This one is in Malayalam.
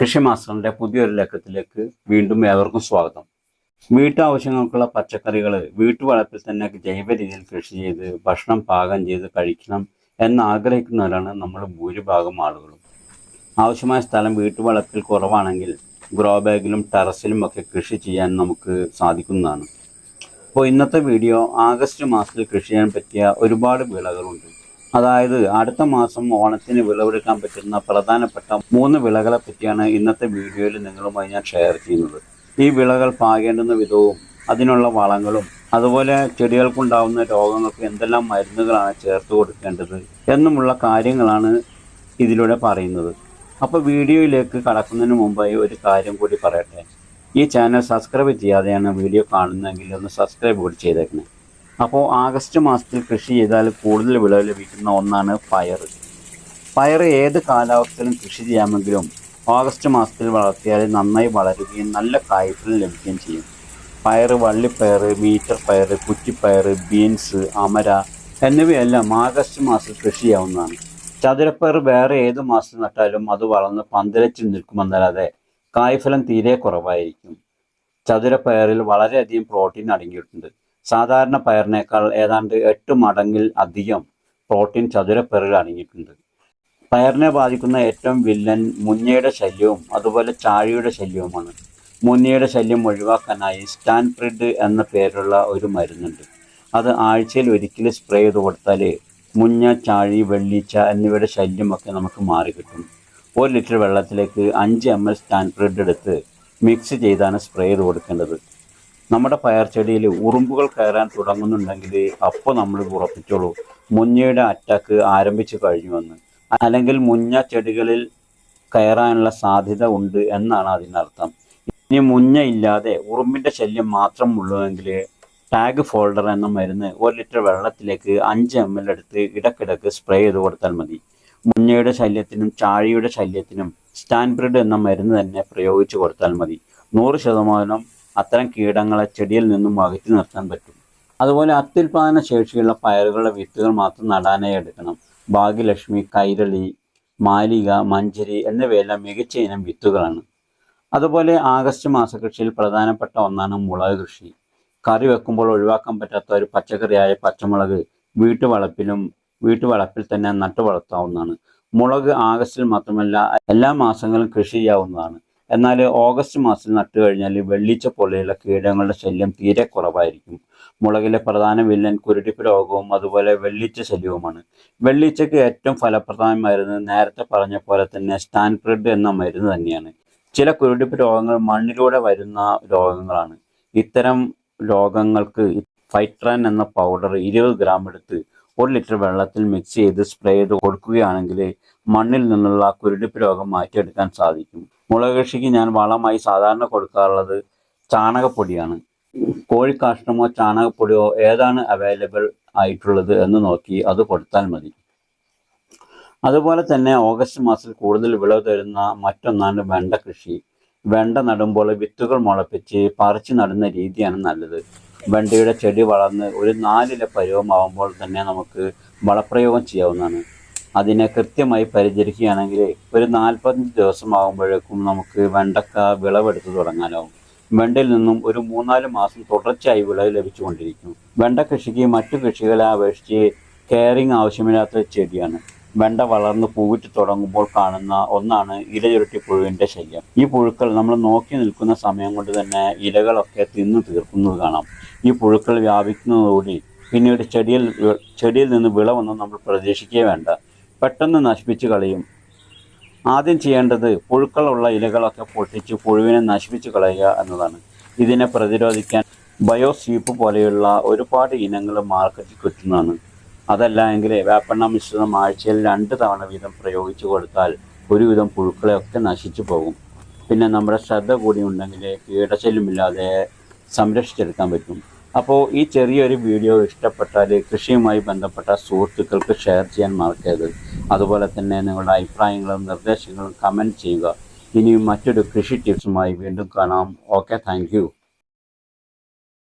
കൃഷി മാസ്റ്ററിന്റെ പുതിയൊരു ലക്കത്തിലേക്ക് വീണ്ടും ഏവർക്കും സ്വാഗതം. വീട്ടാവശ്യങ്ങൾക്കുള്ള പച്ചക്കറികൾ വീട്ടുവളപ്പിൽ തന്നെ ജൈവ രീതിയിൽ കൃഷി ചെയ്ത് ഭക്ഷണം പാകം ചെയ്ത് കഴിക്കണം എന്ന് ആഗ്രഹിക്കുന്നവരാണ് നമ്മൾ ഭൂരിഭാഗം ആളുകളും. ആവശ്യമായ സ്ഥലം വീട്ടുവളപ്പിൽ കുറവാണെങ്കിൽ ഗ്രോ ബാഗിലും ടെറസിലും ഒക്കെ കൃഷി ചെയ്യാൻ നമുക്ക് സാധിക്കുന്നതാണ്. അപ്പോൾ ഇന്നത്തെ വീഡിയോ ആഗസ്റ്റ് മാസത്തിൽ കൃഷി ചെയ്യാൻ പറ്റിയ ഒരുപാട് വിളകളുണ്ട്. അതായത് അടുത്ത മാസം ഓണത്തിന് വിളവെടുക്കാൻ പറ്റുന്ന പ്രധാനപ്പെട്ട മൂന്ന് വിളകളെ പറ്റിയാണ് ഇന്നത്തെ വീഡിയോയിൽ നിങ്ങളുമായി ഞാൻ ഷെയർ ചെയ്യുന്നത്. ഈ വിളകൾ പാകേണ്ടുന്ന വിധവും അതിനുള്ള വളങ്ങളും അതുപോലെ ചെടികൾക്കുണ്ടാവുന്ന രോഗങ്ങൾക്ക് എന്തെല്ലാം മരുന്നുകളാണ് ചേർത്ത് കൊടുക്കേണ്ടത് എന്നുമുള്ള കാര്യങ്ങളാണ് ഇതിലൂടെ പറയുന്നത്. അപ്പോൾ വീഡിയോയിലേക്ക് കടക്കുന്നതിന് മുമ്പായി ഒരു കാര്യം കൂടി പറയട്ടെ. ഈ ചാനൽ സബ്സ്ക്രൈബ് ചെയ്യാതെയാണ് വീഡിയോ കാണുന്നതെങ്കിൽ ഒന്ന് സബ്സ്ക്രൈബ് കൂടി ചെയ്തേക്കണേ. അപ്പോൾ ആഗസ്റ്റ് മാസത്തിൽ കൃഷി ചെയ്താൽ കൂടുതൽ വിളവ് ലഭിക്കുന്ന ഒന്നാണ് പയർ. പയർ ഏത് കാലാവസ്ഥയിലും കൃഷി ചെയ്യാമെങ്കിലും ഓഗസ്റ്റ് മാസത്തിൽ വളർത്തിയാൽ നന്നായി വളരുകയും നല്ല കായ്ഫലം ലഭിക്കുകയും ചെയ്യും. പയർ വള്ളിപ്പയർ മീറ്റർ പയർ കുറ്റിപ്പയർ ബീൻസ് അമര എന്നിവയെല്ലാം ആഗസ്റ്റ് മാസത്തിൽ കൃഷി ചെയ്യാവുന്നതാണ്. ചതുരപ്പയർ വേറെ ഏത് മാസം നട്ടാലും അത് വളർന്ന് പന്തലച്ച് നിൽക്കുമെന്നല്ലാതെ കായ്ഫലം തീരെ കുറവായിരിക്കും. ചതുരപ്പയറിൽ വളരെയധികം പ്രോട്ടീൻ അടങ്ങിയിട്ടുണ്ട്. സാധാരണ പയറിനേക്കാൾ ഏതാണ്ട് എട്ട് മടങ്ങിൽ അധികം പ്രോട്ടീൻ ചതുരപ്പയറിൽ അടങ്ങിയിട്ടുണ്ട്. പയറിനെ ബാധിക്കുന്ന ഏറ്റവും വില്ലൻ മുഞ്ഞയുടെ ശല്യവും അതുപോലെ ചാഴിയുടെ ശല്യവുമാണ്. മുഞ്ഞയുടെ ശല്യം ഒഴിവാക്കാനായി സ്റ്റാൻപ്രിഡ് എന്ന പേരുള്ള ഒരു മരുന്നുണ്ട്. അത് ആഴ്ചയിൽ ഒരിക്കൽ സ്പ്രേ ചെയ്ത് കൊടുത്താൽ മുഞ്ഞ ചാഴി വെള്ളീച്ച എന്നിവയുടെ ശല്യമൊക്കെ നമുക്ക് മാറിക്കിട്ടും ഒരു ലിറ്റർ വെള്ളത്തിലേക്ക് അഞ്ച് എം എൽ സ്റ്റാൻപ്രിഡ് എടുത്ത് മിക്സ് ചെയ്താണ് സ്പ്രേ ചെയ്ത് കൊടുക്കേണ്ടത്. നമ്മുടെ പയർ ചെടിയിൽ ഉറുമ്പുകൾ കയറാൻ തുടങ്ങുന്നുണ്ടെങ്കിൽ അപ്പോൾ നമ്മൾ ഉറപ്പിച്ചോളൂ. മുഞ്ഞയുടെ അറ്റാക്ക് ആരംഭിച്ചു കഴിഞ്ഞുവെന്ന് അല്ലെങ്കിൽ മുഞ്ഞ ചെടികളിൽ കയറാനുള്ള സാധ്യത ഉണ്ട് എന്നാണ് അതിനർത്ഥം. ഇനി മുഞ്ഞ ഇല്ലാതെ ഉറുമ്പിന്റെ ശല്യം മാത്രം ഉള്ളുവെങ്കിൽ ടാഗ് ഫോൾഡർ എന്ന മരുന്ന് ഒരു ലിറ്റർ വെള്ളത്തിലേക്ക് അഞ്ച് എം എൽ എടുത്ത് ഇടക്കിടക്ക് സ്പ്രേ ചെയ്ത് കൊടുത്താൽ മതി. മുഞ്ഞയുടെ ശല്യത്തിനും ചാഴിയുടെ ശല്യത്തിനും സ്റ്റാൻബ്രിഡ് എന്ന മരുന്ന് തന്നെ പ്രയോഗിച്ചു കൊടുത്താൽ മതി. നൂറ് ശതമാനം അത്തരം കീടങ്ങളെ ചെടിയിൽ നിന്നും അകറ്റി നിർത്താൻ പറ്റും. അതുപോലെ അത്യുൽപാദന ശേഷിയുള്ള പയറുകളുടെ വിത്തുകൾ മാത്രം നടാനായി എടുക്കണം. ഭാഗ്യലക്ഷ്മി കൈരളി മാലിക മഞ്ചരി എന്നിവയെല്ലാം മികച്ച ഇനം വിത്തുകളാണ്. അതുപോലെ ആഗസ്റ്റ് മാസ കൃഷിയിൽ പ്രധാനപ്പെട്ട ഒന്നാണ് മുളക് കൃഷി. കറി വെക്കുമ്പോൾ ഒഴിവാക്കാൻ പറ്റാത്ത ഒരു പച്ചക്കറിയായ പച്ചമുളക് വീട്ടുവളപ്പിലും വീട്ടുവളപ്പിൽ തന്നെ നട്ടു വളർത്താവുന്നതാണ് മുളക് ആഗസ്റ്റിൽ മാത്രമല്ല എല്ലാ മാസങ്ങളും കൃഷി ചെയ്യാവുന്നതാണ്. എന്നാൽ ഓഗസ്റ്റ് മാസത്തിൽ നട്ടു കഴിഞ്ഞാൽ വെള്ളിച്ച പോലെയുള്ള കീടങ്ങളുടെ ശല്യം തീരെ കുറവായിരിക്കും. മുളകിലെ പ്രധാന വില്ലൻ കുരുടിപ്പ് രോഗവും അതുപോലെ വെള്ളിച്ച ശല്യവുമാണ്. വെള്ളിച്ചയ്ക്ക് ഏറ്റവും ഫലപ്രദമായ മരുന്ന് നേരത്തെ പറഞ്ഞ പോലെ തന്നെ സ്റ്റാൻപ്രിഡ് എന്ന മരുന്ന് തന്നെയാണ്. ചില കുരുടിപ്പ് രോഗങ്ങൾ മണ്ണിലൂടെ വരുന്ന രോഗങ്ങളാണ്. ഇത്തരം രോഗങ്ങൾക്ക് ഫൈട്രാൻ എന്ന പൗഡർ ഇരുപത് ഗ്രാം എടുത്ത് ഒരു ലിറ്റർ വെള്ളത്തിൽ മിക്സ് ചെയ്ത് സ്പ്രേ ചെയ്ത് കൊടുക്കുകയാണെങ്കിൽ മണ്ണിൽ നിന്നുള്ള കുരുടിപ്പ് രോഗം മാറ്റിയെടുക്കാൻ സാധിക്കും. മുളക് കൃഷിക്ക് ഞാൻ വളമായി സാധാരണ കൊടുക്കാറുള്ളത് ചാണകപ്പൊടിയാണ്. കോഴിക്കാഷ്ടമോ ചാണകപ്പൊടിയോ ഏതാണ് അവൈലബിൾ ആയിട്ടുള്ളത് എന്ന് നോക്കി അത് കൊടുത്താൽ മതി. അതുപോലെ തന്നെ ഓഗസ്റ്റ് മാസത്തിൽ കൂടുതൽ വിളവ് തരുന്ന മറ്റൊന്നാണ് വെണ്ട കൃഷി. വെണ്ട നടുമ്പോൾ വിത്തുകൾ മുളപ്പിച്ച് പറിച്ചു നടുന്ന രീതിയാണ് നല്ലത്. വെണ്ടയുടെ ചെടി വളർന്ന് ഒരു നാലില പരുവമാകുമ്പോൾ തന്നെ നമുക്ക് വളപ്രയോഗം ചെയ്യാവുന്നതാണ്. അതിനെ കൃത്യമായി പരിചരിക്കുകയാണെങ്കിൽ ഒരു നാൽപ്പത്തഞ്ച് ദിവസം ആകുമ്പോഴേക്കും നമുക്ക് വെണ്ടക്ക വിളവെടുത്ത് തുടങ്ങാനാവും. വെണ്ടയിൽ നിന്നും ഒരു മൂന്നാൽ മാസം തുടർച്ചയായി വിളവ് ലഭിച്ചുകൊണ്ടിരിക്കും. വെണ്ട കൃഷിക്ക് മറ്റു കൃഷികളെ അപേക്ഷിച്ച് കെയറിങ് ആവശ്യമില്ലാത്ത ചെടിയാണ്. വെണ്ട വളർന്ന് പൂവിട്ട് തുടങ്ങുമ്പോൾ കാണുന്ന ഒന്നാണ് ഇലചുരുട്ടി പുഴുവിന്റെ ശല്യം. ഈ പുഴുക്കൾ നമ്മൾ നോക്കി നിൽക്കുന്ന സമയം കൊണ്ട് തന്നെ ഇലകളൊക്കെ തിന്നു തീർക്കുന്നത് കാണാം. ഈ പുഴുക്കൾ വ്യാപിക്കുന്നതോടി പിന്നീട് ചെടിയിൽ ചെടിയിൽ നിന്ന് വിളവൊന്നും നമ്മൾ പ്രതീക്ഷിക്കേ വേണ്ട. പെട്ടെന്ന് നശിപ്പിച്ച് കളയും. ആദ്യം ചെയ്യേണ്ടത് പുഴുക്കളുള്ള ഇലകളൊക്കെ പൊട്ടിച്ച് പുഴുവിനെ നശിപ്പിച്ച് കളയുക എന്നതാണ്. ഇതിനെ പ്രതിരോധിക്കാൻ ബയോ സ്വീപ്പ് പോലെയുള്ള ഒരുപാട് ഇനങ്ങൾ മാർക്കറ്റിൽ കിട്ടുന്നതാണ്. അതല്ല എങ്കിൽ വേപ്പെണ്ണ മിശ്രിതം ആഴ്ചയിൽ രണ്ട് തവണ വീതം പ്രയോഗിച്ചു കൊടുത്താൽ ഒരുവിധം പുഴുക്കളെയൊക്കെ നശിച്ചു പോകും. പിന്നെ നമ്മുടെ ശ്രദ്ധ കൂടി ഉണ്ടെങ്കിൽ കീടശല്യമില്ലാതെ സംരക്ഷിച്ചെടുക്കാൻ പറ്റും. അപ്പോൾ ഈ ചെറിയൊരു വീഡിയോ ഇഷ്ടപ്പെട്ടാൽ കൃഷിയുമായി ബന്ധപ്പെട്ട സുഹൃത്തുക്കൾക്ക് ഷെയർ ചെയ്യാൻ മറക്കരുത്. അതുപോലെ തന്നെ നിങ്ങളുടെ അഭിപ്രായങ്ങളും നിർദ്ദേശങ്ങളും കമന്റ് ചെയ്യുക. ഇനിയും മറ്റൊരു കൃഷി ടിപ്സുമായി വീണ്ടും കാണാം. Okay thank